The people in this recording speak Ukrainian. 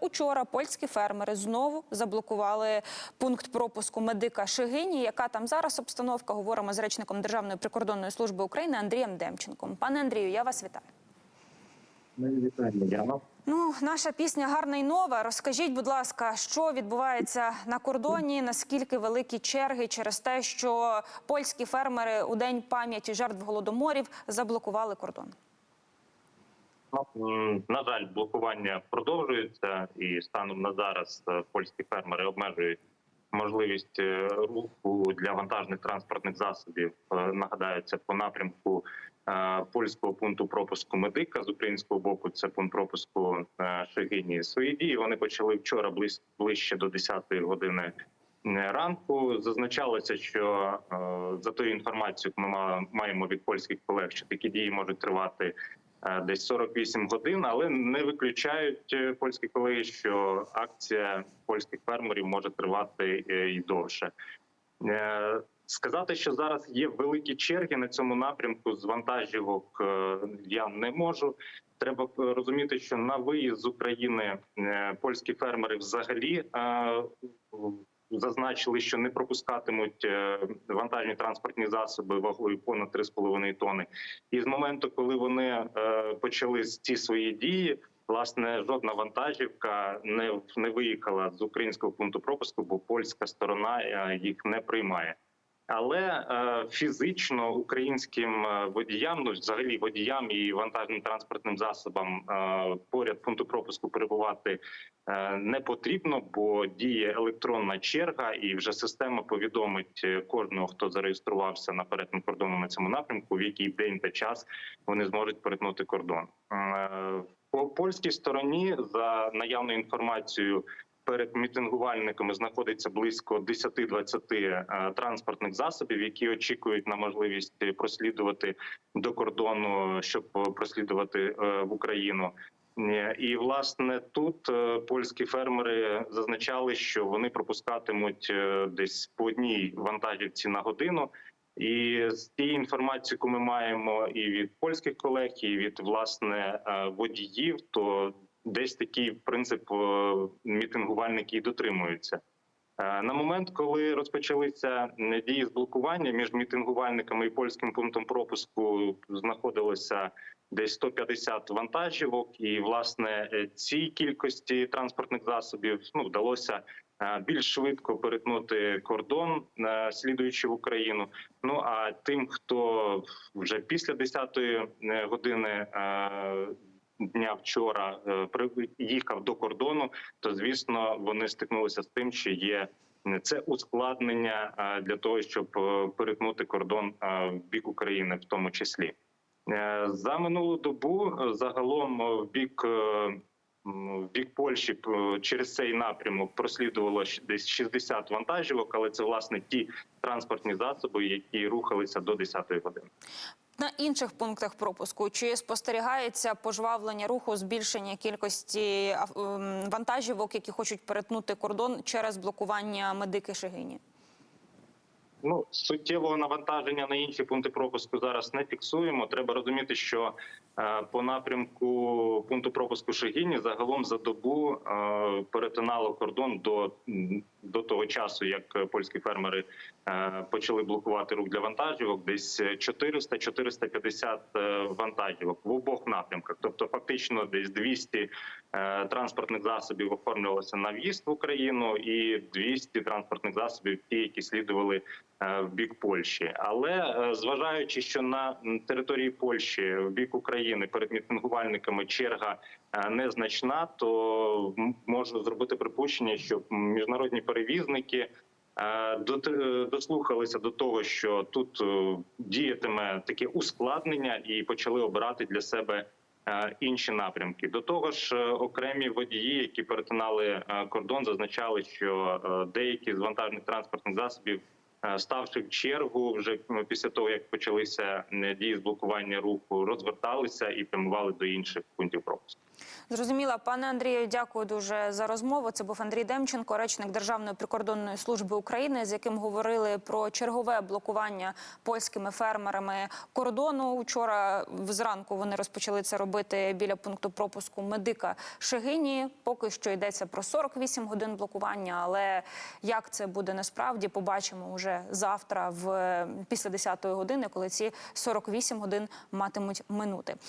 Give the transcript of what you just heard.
учора польські фермери знову заблокували пункт пропуску медика Шигині. Яка там зараз обстановка? Говоримо з речником Державної прикордонної служби України Андрієм Демченком. Пане Андрію, я вас вітаю. Яна. Ну, наша пісня гарна й нова. Розкажіть, будь ласка, що відбувається на кордоні? Наскільки великі черги через те, що польські фермери у день пам'яті жертв голодоморів заблокували кордон? На жаль, блокування продовжується, і станом на зараз е, польські фермери обмежують можливість е, руху для вантажних транспортних засобів. Е, Нагадаю, по напрямку польського пункту пропуску медика з українського боку. Це пункт пропуску Шегині. Свої дії вони почали вчора ближче до 10-ї години. Ранку зазначалося, що за тою інформацією, яку ми ма- маємо від польських колег, що такі дії можуть тривати десь 48 годин, але не виключають е, польські колеги, що акція польських фермерів може тривати е, і довше. Е, Сказати, що зараз є великі черги на цьому напрямку з вантажівок, е, я не можу. Треба е, розуміти, що на виїзд з України е, польські фермери взагалі е, зазначили, що не пропускатимуть е, вантажні транспортні засоби вагою понад 3,5 тонни. І з моменту, коли вони е, почали ці свої дії, власне, жодна вантажівка не, не виїхала з українського пункту пропуску, бо польська сторона е, їх не приймає. Але е, фізично українським е, водіям, ну взагалі водіям і вантажним транспортним засобам е, поряд пункту пропуску перебувати не потрібно, бо діє електронна черга, і вже система повідомить кожного, хто зареєструвався на перетин кордону на цьому напрямку, в який день та час вони зможуть перетнути кордон. По польській стороні за наявною інформацією. Перед мітингувальниками знаходиться близько 10-20 е, транспортних засобів, які очікують на можливість прослідувати до кордону, щоб прослідувати е, в Україну. Е, І власне тут польські фермери зазначали, що вони пропускатимуть десь по одній вантажівці на годину. І з тієї інформації, яку ми маємо і від польських колег, і від власне водіїв, то десь такий принцип е, мітингувальники і дотримуються. Е, На момент, коли розпочалися дії з блокування між мітингувальниками і польським пунктом пропуску, знаходилося десь 150 вантажівок, і власне е, цій кількості транспортних засобів ну вдалося більш швидко перетнути кордон, слідуючи в Україну. Ну а тим, хто вже після 10-ї е, години дня вчора е, при- їхав до кордону, то звісно вони стикнулися з тим, що є це ускладнення е, для того, щоб е, перетнути кордон е, в бік України, в тому числі. Е, За минулу добу е, загалом е, в бік. е, В бік Польщі е, через цей напрямок прослідувало десь 60 вантажівок, але це власне ті транспортні засоби, які рухалися до 10-ї години. На інших пунктах пропуску чи спостерігається пожвавлення руху, збільшення кількості ем, вантажівок, які хочуть перетнути кордон через блокування медики Шигині? Ну суттєвого навантаження на інші пункти пропуску зараз не фіксуємо. Треба розуміти, що е, по напрямку пункту пропуску Шегіні загалом за добу е, перетинало кордон до, до того часу, як польські фермери е, почали блокувати рух для вантажівок, десь 400-450 е, вантажівок в обох напрямках. Тобто, фактично, десь 200 е, транспортних засобів оформлювалося на в'їзд в Україну, і 200 транспортних засобів, ті, які слідували в бік Польщі. Але е, зважаючи, що на території Польщі в бік України перед мітингувальниками черга е, незначна, то можу зробити припущення, що міжнародні перевізники. е, е, Дослухалися до того, що тут е, діятиме таке ускладнення, і почали обирати для себе е, інші напрямки. До того ж, е, окремі водії, які перетинали е, кордон, зазначали, що е, деякі з вантажних транспортних засобів, е, ставши в чергу, вже ну, після того як почалися е, дії з блокування руху, розверталися і прямували до інших пунктів. Зрозуміла, пане Андрію, дякую дуже за розмову. Це був Андрій Демченко, речник Державної прикордонної служби України, з яким говорили про чергове блокування польськими фермерами кордону. Учора зранку вони розпочали це робити біля пункту пропуску медика Шегині. Поки що йдеться про 48 годин блокування. Але як це буде насправді, побачимо вже завтра, в після 10-ї години, коли ці 48 годин матимуть минути.